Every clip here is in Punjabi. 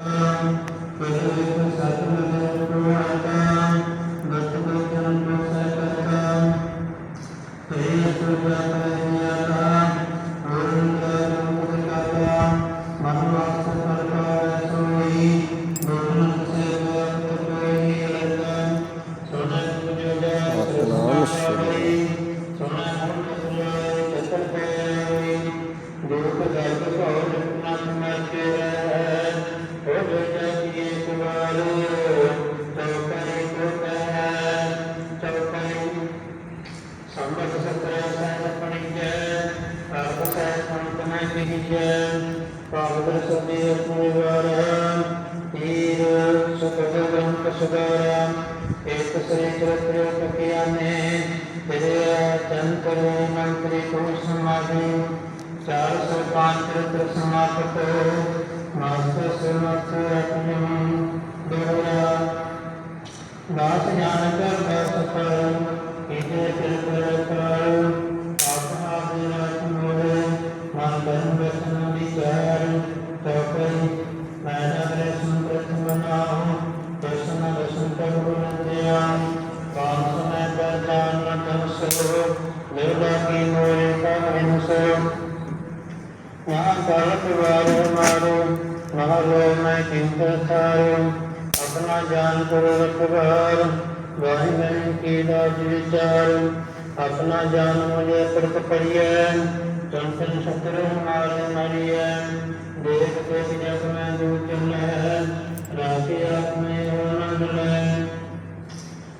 ਸਤਨਾਮ ਗੰਤ ਸੁਦਾਰਾ ਇੱਕ ਸ੍ਰੀ ਚਰਿਤ੍ਰ ਟਕਿਆਨੇ ਤੇਰੇ ਚੰਤਰ ਮੰਤਰੀ ਕੋ ਸਮਾਧੀ ਚਾਰ ਸੌ ਪੰਜ ਚਰਿਤ੍ਰ ਸਮਾਪਤ ਮਾਸਟਰ ਸਮਤ ਰਤਨਮ ਦੋਹਰਾ ਦਾਸ ਜਾਣ ਕਰ ਬਸ ਪਰ ਇਤੇ ਗਿਆਨ ਕਰੋ ਰਖਵਾਰ। ਵਾਹਿਗੁਰੂ ਕੀ ਦਾਤ ਵਿਚਾਰ। ਆਪਣਾ ਜਾਨ ਮੁਝੇ ਪ੍ਰਤ ਕਰੀਐ। ਤਨ ਤਨ ਸਤਿਗੁਰੂ ਮਾਰੇ ਮਾਰੀਐ। ਦੇਖ ਕੇ ਜਗ ਮੈਂ ਦੂਤ ਹੈ ਰਾਤੀ ਆਪ ਮੈਂ ਆਨੰਦ ਲੈ।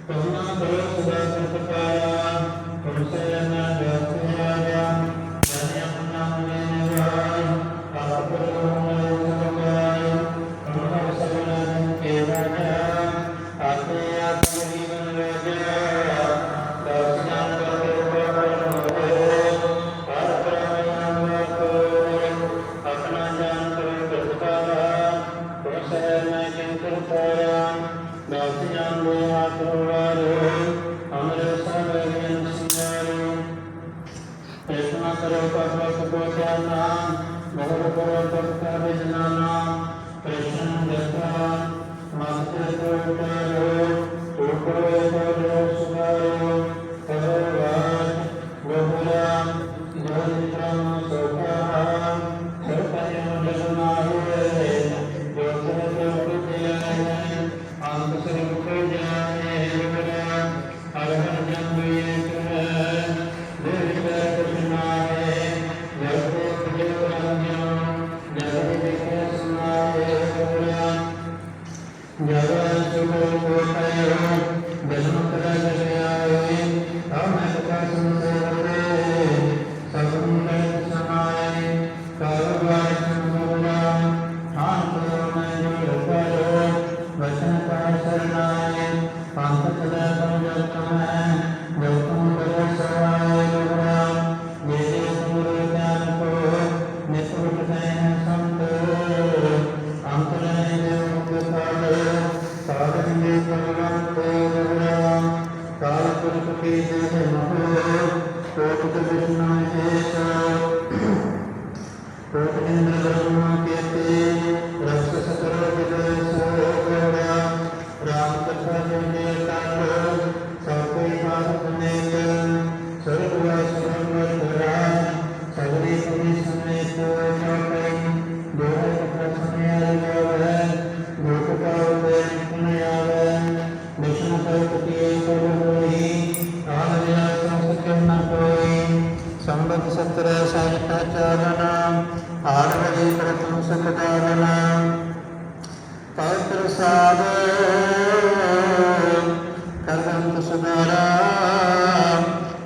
ਕਰੁਣਾ ਕਰੋ ਸਦਾ ਸਤਿ ਪਾਇਆ ਤੁਮ ਸੇ ਨਾ ਜਾਤ ਦਸ ਜਾਂਦੇ ਹੱਥ ਵਾਰ ਅੰਮ੍ਰਿਤਸਰ ਰੇਨ ਸਿਆਰੇ ਇਸਨਾ ਕਰੋ ਕਰਵਤ ਕੋ ਜਾਨਾ ਮੋਹਰ ਕਰੋ ਕਰਤਾ ਵਿਜਨਾਨਾ ਕ੍ਰਿਸ਼ਨ ਦਸਤਾ ਮਸਤ ਕੋ ਕਰੋ ਤੋ ਕਰੋ ਕਰੋ ਸੁਭਾਇਓ de ਪ੍ਰਥਮ ਸੁਖਦਾਨਨਾ ਪਾਉ ਪ੍ਰਸਾਦ ਕਰਮ ਸੁਦਾਰਾ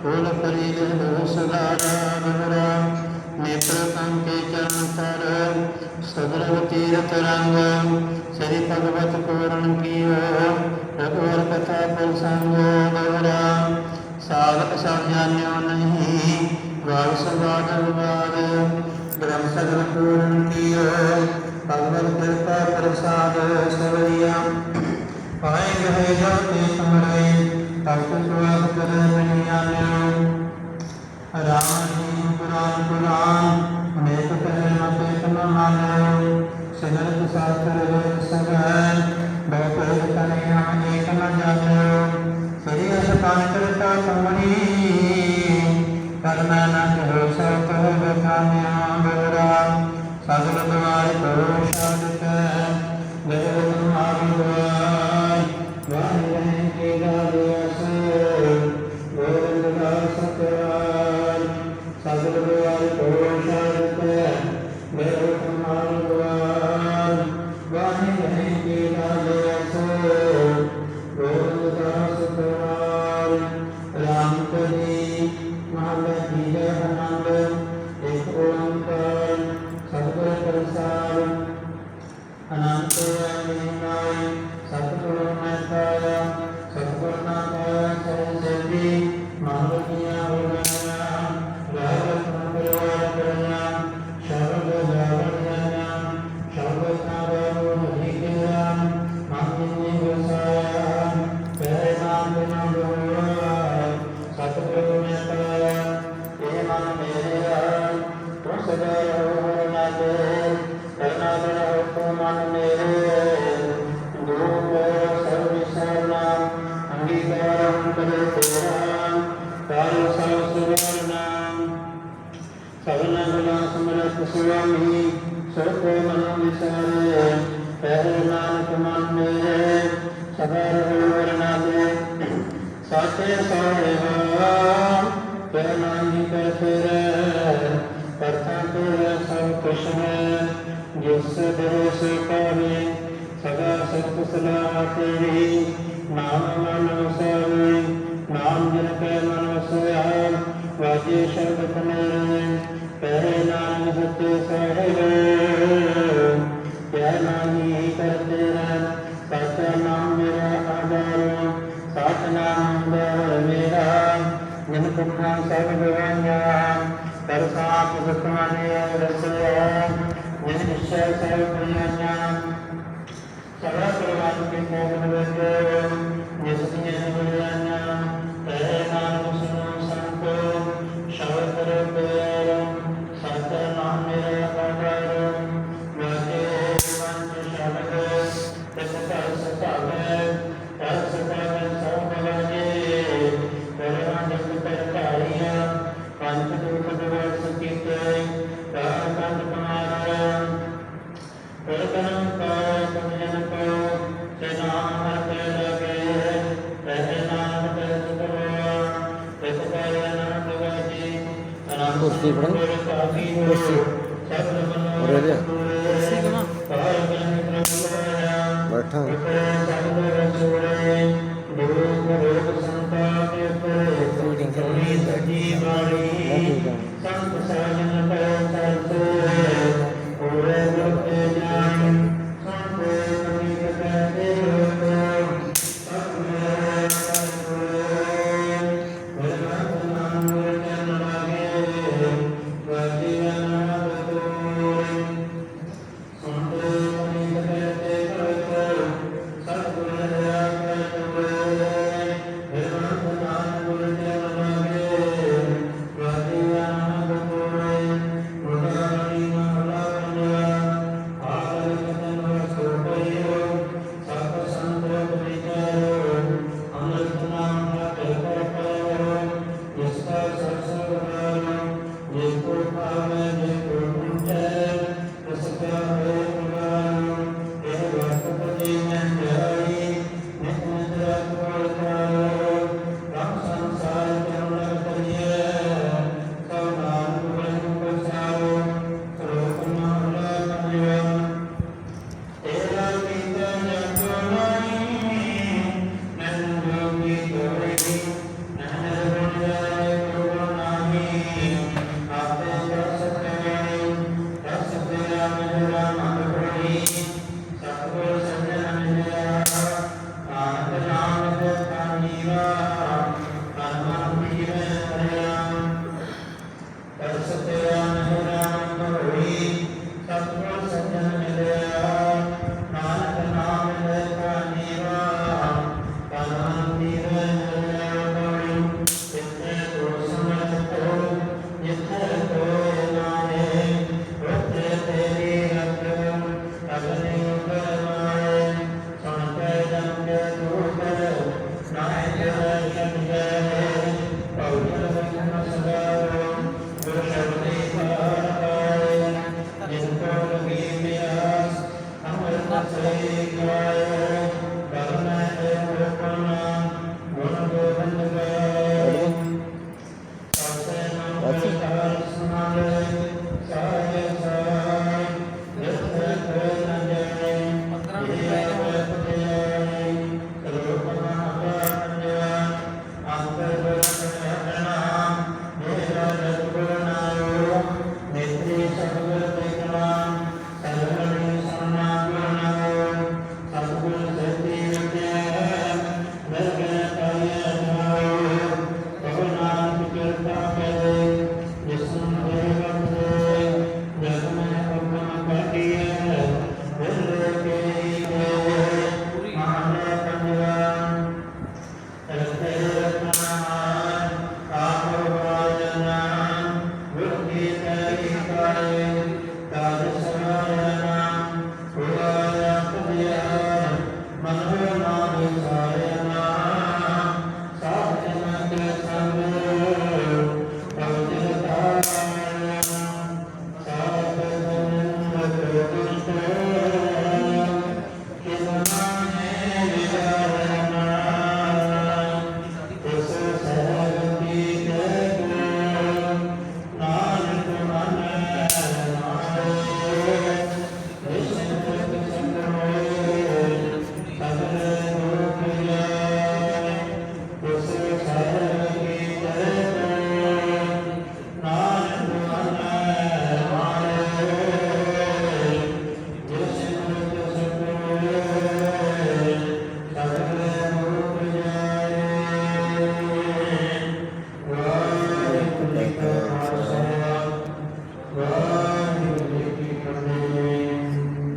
ਹੋਲ ਪਰੀ ਲਹਿ ਸੁਦਾਰਾ ਬਨਰਾ ਨੇਤਰ ਸੰਕੇ ਚਰਨ ਸਰ ਸਦਰਵ ਤੀਰਥ ਰੰਗ ਸ੍ਰੀ ਭਗਵਤ ਪੂਰਨ ਕੀਓ ਰਘੁਵਰ ਕਥਾ ਪੁਰ ਸੰਗ ਬਨਰਾ ਸਾਧਕ ਸਭ ਜਾਣਿਓ ਨਹੀਂ ਵਾਰ ਸਵਾਦ ਵਾਰ ਸਗਲ ਪੂਰਨ ਕੀਓ ਭਗਵਤ ਕਿਰਪਾ ਪ੍ਰਸਾਦ ਸਰਵਿਆ ਪਾਏ ਗਏ ਜਾਤੇ ਸਮਰੇ ਤਤ ਸੁਆਦ ਕਰੇ ਮਨਿਆ ਲਿਓ ਰਾਮ ਜੀ ਪੁਰਾਨ ਪੁਰਾਨ ਅਨੇਕ ਕਰੇ ਮਤੇ ਸਮਾਨ ਸਿਮਰਤ ਸਾਸਤਰ ਸਗਨ ਬੈਠੇ ਕਨੇ ਆਨੇ ਕਨਾ ਜਾਣਿਓ ਸਰੀਰ ਸਕਾਂਤਰਤਾ ਸਮਰੀ ਕਰਮੈ ਨਾ ਕਹੋ ਸਭ ਕਹੋ ਬਖਾਨਿਆ ਬਹਰਾ ਸਗਲ ਦਵਾਰ ਕਰੋ ਸ਼ਬਦ ਕੈ ਨਿਰਭ अनंत ਹੋਰ ਹੋਰ ਨਾ ਕੋਇ ਸਾਚੇ ਸੋਹਣੇ ਹੋ ਫਿਰ ਮਾਨੀ ਕਰ ਫਿਰ ਕਰਤਾ ਕੋਇ ਸਭ ਕੁਛ ਹੈ ਜਿਸ ਦੋਸ ਕਰੇ ਸਦਾ ਸਤ ਸਲਾਹ ਤੇਰੀ ਨਾਮ ਮਨ ਸੋਹਣੇ ਨਾਮ ਜਨ ਕੈ ਮਨ ਸੋਇਆ ਵਾਜੇ ਸ਼ਬਦ ਕਨੇ ਪਹਿ ਨਾਮ ਸਤੇ ਸਹਿ ਸਰਵ ਪਰਮਾਤਮਾ ਦੇ ਕੋਲ ਵਿੱਚ com você.